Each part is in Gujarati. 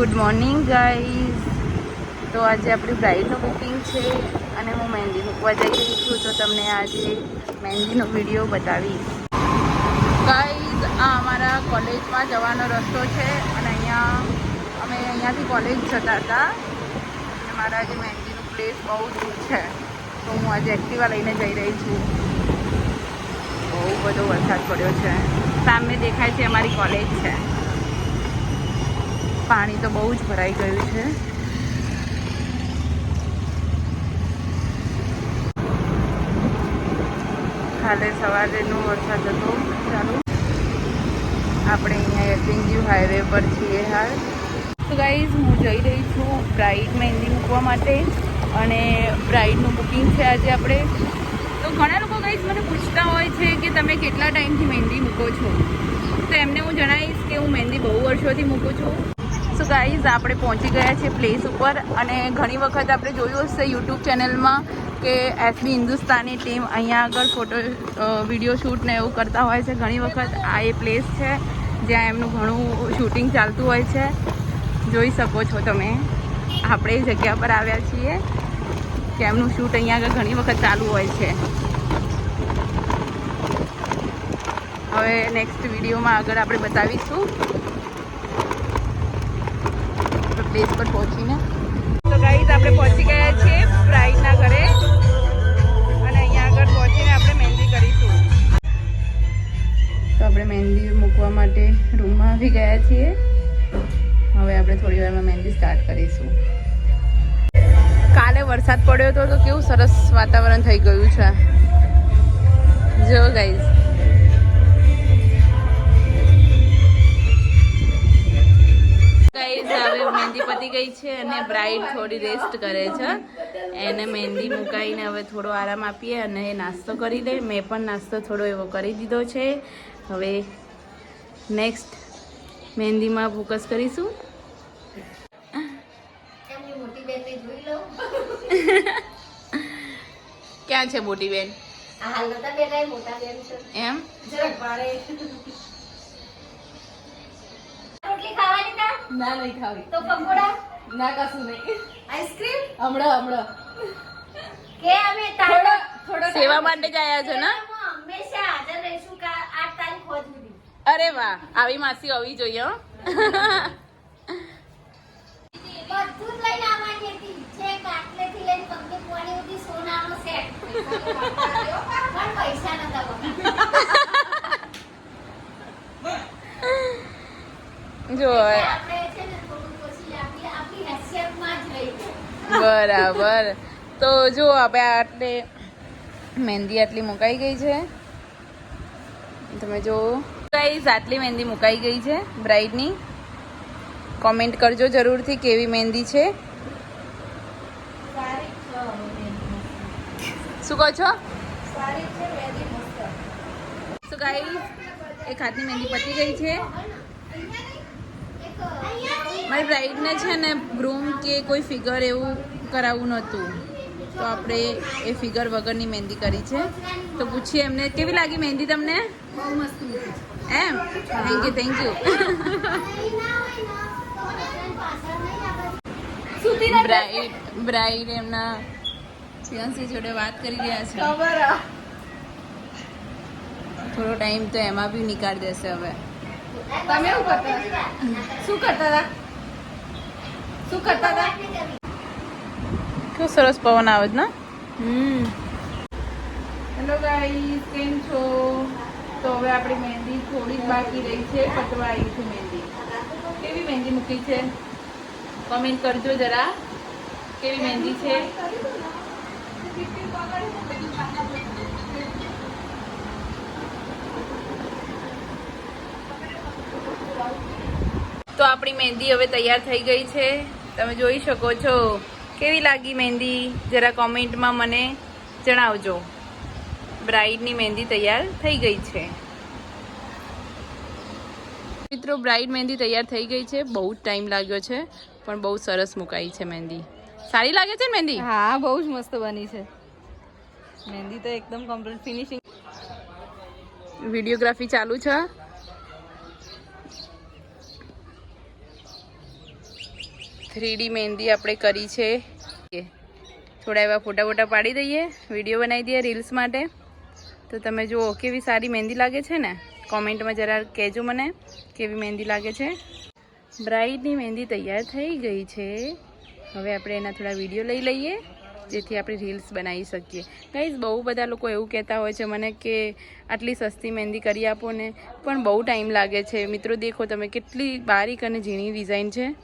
ગુડ મોર્નિંગ ગાઈઝ તો આજે આપણી બ્રાઇડનું બુકિંગ છે અને હું મહેંદી મૂકવા જઈ રહી છું, તો તમને આજે મહેંદીનો વીડિયો બતાવીશ. ગાઈઝ આ અમારા કોલેજમાં જવાનો રસ્તો છે અને અહીંયા અમે અહીંયાથી કોલેજ જતા હતા. અને મારા આજે મહેંદીનું પ્લેસ બહુ દૂર છે. તો હું આજે એક્ટિવા લઈને જઈ રહી છું. બહુ બધો વરસાદ પડ્યો છે. સામે દેખાય છે, અમારી કોલેજ છે. પાણી તો બહુ જ ભરાઈ ગયું છે. કાલે સવારેનો વરસાદ હતો. ચાલુ. આપણે અહીંયા એસએનજી હાઈવે પર છીએ હાલ. તો ગાઈઝ હું જઈ રહી છું બ્રાઇડ મહેંદી મૂકવા માટે અને બ્રાઇડનું બુકિંગ છે આજે આપણે. તો ઘણા લોકો ગાઈઝ મને પૂછતા હોય છે કે તમે કેટલા ટાઈમથી મહેંદી મૂકો છો? તો એમને હું જણાવીશ કે હું મહેંદી બહુ વર્ષોથી મૂકું છું. સો ગાઈઝ આપણે પહોંચી ગયા છે પ્લેસ ઉપર અને ઘણી વખત આપણે જોયું હશે યુટ્યુબ ચેનલમાં કે એસબી હિન્દુસ્તાની ટીમ અહીંયા આગળ ફોટો વીડિયો શૂટ ને એવું કરતા હોય છે. ઘણી વખત આ એ પ્લેસ છે જ્યાં એમનું ઘણું શૂટિંગ ચાલતું હોય છે. જોઈ શકો છો તમે. આપણે એ જગ્યા પર આવ્યા છીએ કે એમનું શૂટ અહીંયા આગળ ઘણી વખત ચાલુ હોય છે. હવે નેક્સ્ટ વિડીયોમાં આગળ આપણે બતાવીશું. પ્લેસ પર પહોંચીને. તો ગાઈઝ આપણે પહોંચી ગયા છીએ બ્રાઇડના ઘરે. અને અહીંયા આગળ પહોંચીને આપણે મહેંદી કરીશું. તો આપણે મહેંદી મૂકવા માટે રૂમમાં આવી ગયા છીએ. હવે આપણે થોડી વારમાં મહેંદી સ્ટાર્ટ કરીશું. કાલે વરસાદ પડ્યો હતો તો કેવું સરસ વાતાવરણ થઈ ગયું છે. જો ગાઈઝ ગાઈઝ હવે મહેંદી પતી ગઈ છે અને બ્રાઇડ થોડી રેસ્ટ કરે છે. એને મહેંદી મુકાઈને હવે થોડો આરામ આપીએ અને એ નાસ્તો કરી દે. મેં પણ નાસ્તો થોડો એવો કરી દીધો છે. હવે નેક્સ્ટ મહેંદીમાં ફોકસ કરીશું. ક્યાં છે મોટી બેન? એમ? ના નહીં ખાવી. તો પકોડા? ના કશું નહીં. આઈસ્ક્રીમ? હમણાં હમણાં. કે અમે તારા સેવા માટે જ આવ્યા છો ને? હંમેશા હાજર રહીશું કે આ તારીખ હોજ અરે વાહ આવી માસી હોવી જોઈએ હો. બધું જ લઈને આવવાની હતી છે કાટલેથી લઈને પગે પોણી સુધી સોનાનો સેટ. પણ પૈસા નતા બગા જો આપણે છે ને થોડું પછી આપણી આપણી હેસિયતમાં જ રહી બરાબર. તો જો આપણે આટલે મહેંદી આટલી મુકાઈ ગઈ છે. તમે જો. ગાઈઝ આટલી મહેંદી મુકાઈ ગઈ છે બ્રાઇડની. કોમેન્ટ કરજો જરૂરથી કેવી મહેંદી છે. શું કહો છો? સો ગાઈઝ એક હાથની મહેંદી પતી ગઈ છે. મારી બ્રાઇડને છે ને ગ્રૂમ કે કોઈ ફિગર એવું કરાવવું નહોતું. તો આપણે એ ફિગર વગરની મહેંદી કરી છે. તો પૂછીએ એમને કેવી લાગી મહેંદી તમને? એમ? Thank you thank you bride bride એમના ફિયાન્સી જોડે વાત કરી રહ્યા છે. થોડો ટાઈમ તો એમાં બી નીકાળી દેશે હવે. તમે શું કરતા? શું કરતા હતા? શું કરતા હતા? કેવું સરસ પવન આવે જ ને? હમ. હેલો ગાઈસ કેમ છો? તો હવે આપણી મહેંદી થોડી જ બાકી રહી છે. પતવા આવી છે મહેંદી. કેવી મહેંદી મૂકી છે? કોમેન્ટ કરજો જરા. કેવી મહેંદી છે? તો આપણી મહેંદી હવે તૈયાર થઈ ગઈ છે. તમે જોઈ શકો છો. કેવી લાગી મહેંદી? જરા કોમેન્ટમાં મને જણાવજો. બ્રાઇડની મહેંદી તૈયાર થઈ ગઈ છે. મિત્રો બ્રાઇડ મહેંદી તૈયાર થઈ ગઈ છે. બહુ જ ટાઈમ લાગ્યો છે પણ બહુ સરસ મુકાઈ છે મહેંદી. સારી લાગે છે મહેંદી? હા બહુ જ મસ્ત બની છે. મહેંદી તો એકદમ કમ્પ્લીટ ફિનિશિંગ વિડીયોગ્રાફી ચાલુ છે. થ્રીડી મહેંદી આપણે કરી છે. થોડા એવા ફોટા ફોટા પાડી દઈએ, વીડિયો બનાવી દઈએ રીલ્સ માટે. તો તમે જુઓ, કેવી સારી મહેંદી લાગે છે ને? કોમેન્ટમાં જરા કહેજો મને, કેવી મહેંદી લાગે છે. બ્રાઇડની મહેંદી તૈયાર થઈ ગઈ છે. હવે આપણે એના થોડા વીડિયો લઈ લઈએ, જેથી આપણે રીલ્સ બનાવી શકીએ. ગાઈઝ બહુ બધા લોકો એવું કહેતા હોય છે મને કે આટલી સસ્તી મહેંદી કરી આપો ને, પણ બહુ ટાઈમ લાગે છે. મિત્રો, દેખો તમે કેટલી બારીક અને ઝીણી ડિઝાઇન છે.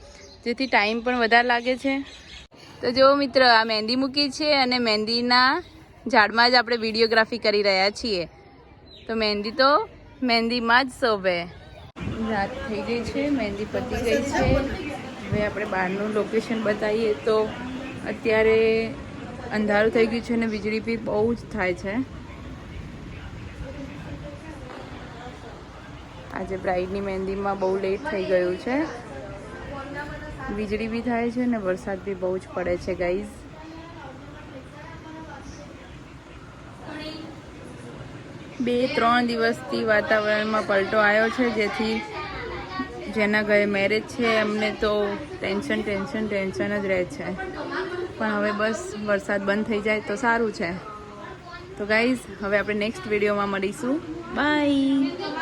જેથી ટાઈમ પણ વધારે લાગે છે. તો જો મિત્ર, આ મહેંદી મૂકી છે અને મહેંદીના ઝાડમાં જ આપણે વિડીયોગ્રાફી કરી રહ્યા છીએ. તો મહેંદી તો મહેંદીમાં જ શોભે. રાત થઈ ગઈ છે, મહેંદી પતી ગઈ છે. હવે આપણે બહારનું લોકેશન બતાવીએ તો અત્યારે અંધારું થઈ ગયું છે અને વીજળી બી બહુ જ થાય છે. આજે બ્રાઇડની મહેંદીમાં બહુ લેટ થઈ ગયું છે. વીજળી બી થાય છે ને વરસાદ બી બહુ જ પડે છે ગાઈઝ બે, ત્રણ દિવસથી વાતાવરણમાં પલટો આવ્યો છે, જેથી જેના ઘરે મેરેજ છે, એમને તો ટેન્શન ટેન્શન ટેન્શન જ રહે છે. પણ હવે બસ વરસાદ બંધ થઈ જાય તો સારું છે. તો ગાઈઝ હવે આપણે નેક્સ્ટ વિડીયોમાં મળીશું. બાય